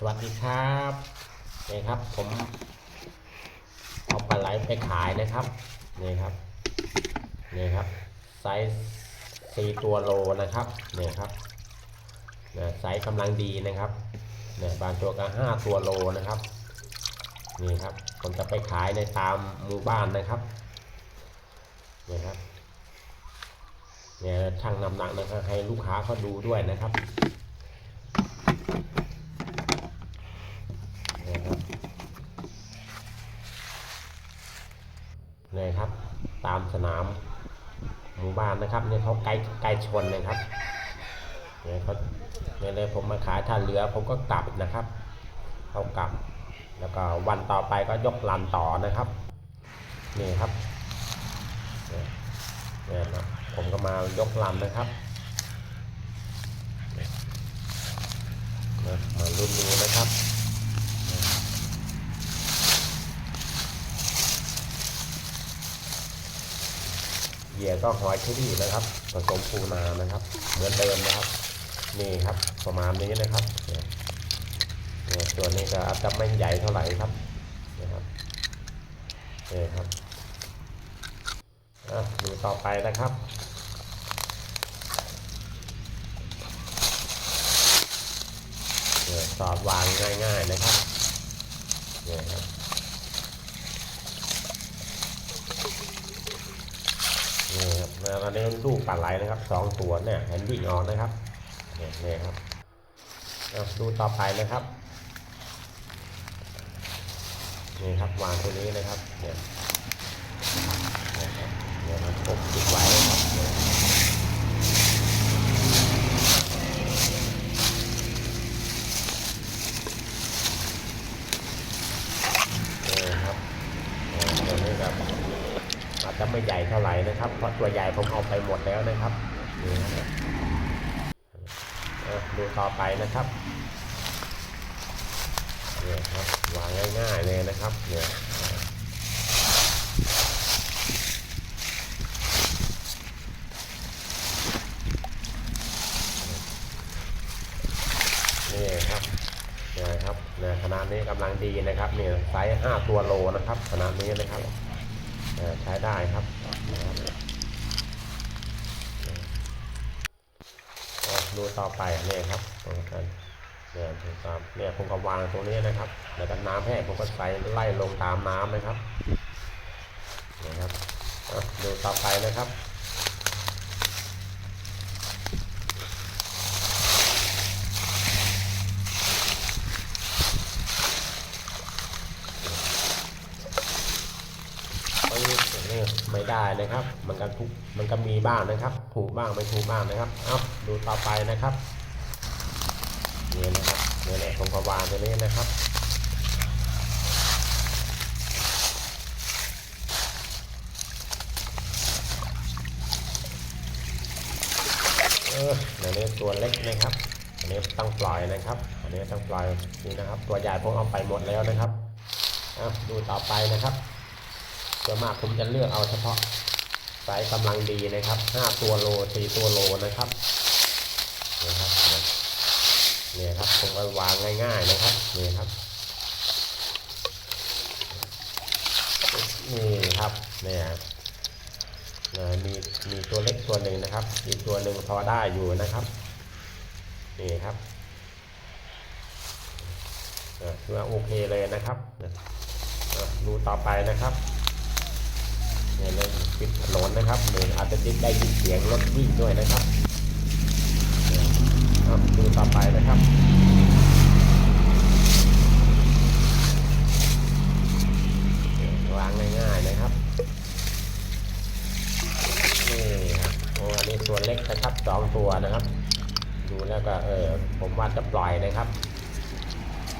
สวัสดีครับนี่ครับ ผมเอาปลาไหลไปขายนะครับนี่ครับนี่ครับไซส์สี่ตัวโลนะครับนี่ครับเนี่ยไซส์กำลังดีนะครับเนี่ยบางตัวก็ห้าตัวโลนะครับนี่ครับผมจะไปขายในตามหมู่บ้านนะครับนี่ครับเนี่ยช่างน้ำหนักนะครับให้ลูกค้าเขาดูด้วยนะครับ นี่ครับ ตามสนามหมู่บ้านนะครับเนี่ยเขาไกลไกลชนเลยครับเนี่ยเขาเนี่ยเลยผมมาขายท่าเรือผมก็กลับนะครับเขากลับ แล้วก็วันต่อไปก็ยกลันต่อนะครับนี่ครับเนี่ยเนี่ยนะผมก็มายกลันนะครับมาลุ้นดูนะครับ เหยื่อก็หอยเชอรี่นะครับ ผสมปูนานะครับ เหมือนเดิมนะครับ นี่ครับประมาณนี้นะครับเนี่ยเนี่ยตัวนี้ก็อาจจะไม่ใหญ่เท่าไหร่ครับนะครับนี่ครับดูต่อไปนะครับเนี่ยสอดวางง่าย ๆ นะครับเนี่ยครับ นี่ครับแล้ว อันนี้ลูกปลาไหลนะครับสองตัวเนี่ยเห็นวิ่งออกนะครับเนี่ยเนี่ยครับเอาดูต่อไปนะครับนี่ครับวางตัวนี้นะครับเนี่ยเนี่ยครับเนี่ยครับปกติดไว้นะครับเนี่ยเนี่ยครับเนี่ยตัวนี้ครับ อา จะไม่ใหญ่เท่าไหร่นะครับ เพราะตัวใหญ่ผมเอาไปหมดแล้วนะครับดูต่อไปนะครับเนี่ยครับวางง่ายๆเลยนะครับเนี่ยนี่ครับเนี่ยครับเนี่ยขนาดนี้กำลังดีนะครับเนี่ยไซส์ห้าตัวโลนะครับขนาดนี้นะครับ ใช้ได้ครับดูต่อไปเนี่ยครับตรงกันเนี่ยถูกตามเนี่ยผมก็วางตรงนี้นะครับแล้วก็น้ำแห้งผมก็ใส่ไล่ลงตามน้ำนะครับนะครับดูต่อไปนะครับ อันนี้นี่ ไม่ได้นะครับ มันก็ทุกมันก็มีบ้างนะครับ ถูกบ้างไม่ถูกบ้างนะครับ เอาดูต่อไปนะครับนี่นะครับเนี่แหละผมก็วางตัวนี้นะครับเอออันนี้ตัวเล็กนะครับ อันนี้ต้องปล่อยนะครับ อันนี้ต้องปล่อยนี่นะครับ ตัวใหญ่ผมเอาไปหมดแล้วนะครับเอาดูต่อไปนะครับ ส่วนมากผมจะเลือกเอาเฉพาะไซส์กำลังดีนะครับ 5 ตัวโล4ตัวโลนะครับนะครับเนี่ยครับผมก็วางง่ายๆนะครับนี่ครับนี่ครับเนี่ยมีมีตัวเล็กตัวหนึ่งนะครับ อีกตัวหนึ่งพอได้อยู่นะครับนี่ครับเออถือว่าโอเคเลยนะครับดูต่อไปนะครับ เนี่ยเลยปิดถนนนะครับหรืออาจจะติดได้ยินเสียงรถวิ่งด้วยนะครับครับดูต่อไปนะครับวางง่ายๆนะครับนี่ครับโอ้อันนี้ตัวเล็กนะครับสองตัวนะครับ ดูแล้วก็เออผมว่าจะปล่อยนะครับ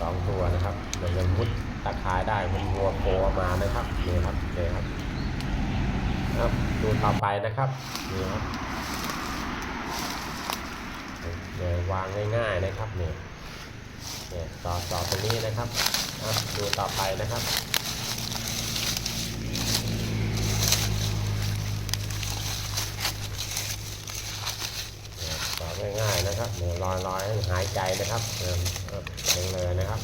สองตัวนะครับเดี๋ยวมันมุดตะขายได้มันวัวโผล่ออกมานะครับนี่ครับนี่ครับ ครับ ดูต่อไปนะครับนี่ครับเนี่ยวางง่ายๆนะครับเนี่ยเนี่ยต่อต่อตรงนี้นะครับครับดูต่อไปนะครับต่อง่ายๆนะครับเนี่ยลอยลอยหายใจนะครับเออเออเองเลยนะครับ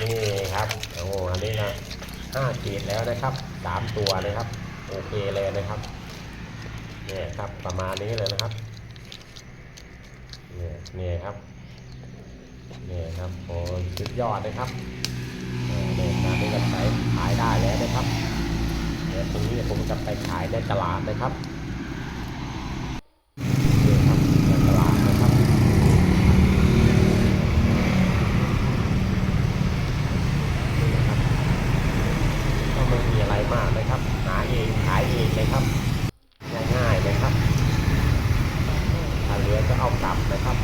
นี่ครับโอ้โหอันนี้นะ ห้าขีดแล้วนะครับสามตัวนะครับ โอเคเลยนะครับเนี่ยครับประมาณนี้เลยนะครับเนี่ยเนี่ยครับเนี่ยครับโอ้สุดยอดนะครับเนี่ยตอนนี้ก็ขายขายได้แล้วนะครับเดี๋ยวตรงนี้ผมจะไปขายในตลาดนะครับนี่ครับในตลาดนะครับ ก็ไม่มีอะไรมากนะครับ หาเองขายเองเลยครับ ง่ายๆเลยครับถ้าเหลือก็เอากลับนะครับ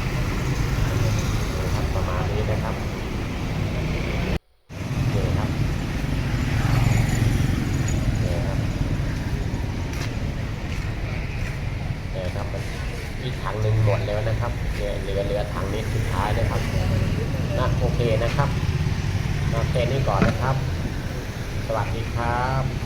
ครับประมาณนี้นะครับนี่ครับนี่ครับนี่ครับอีกถังหนึ่งหมดแล้วนะครับเนี่ยเหลือเหลือถังนี้สุดท้ายนะครับนะโอเคนะครับนะแค่นี้ก่อนนะครับ สวัสดีครับ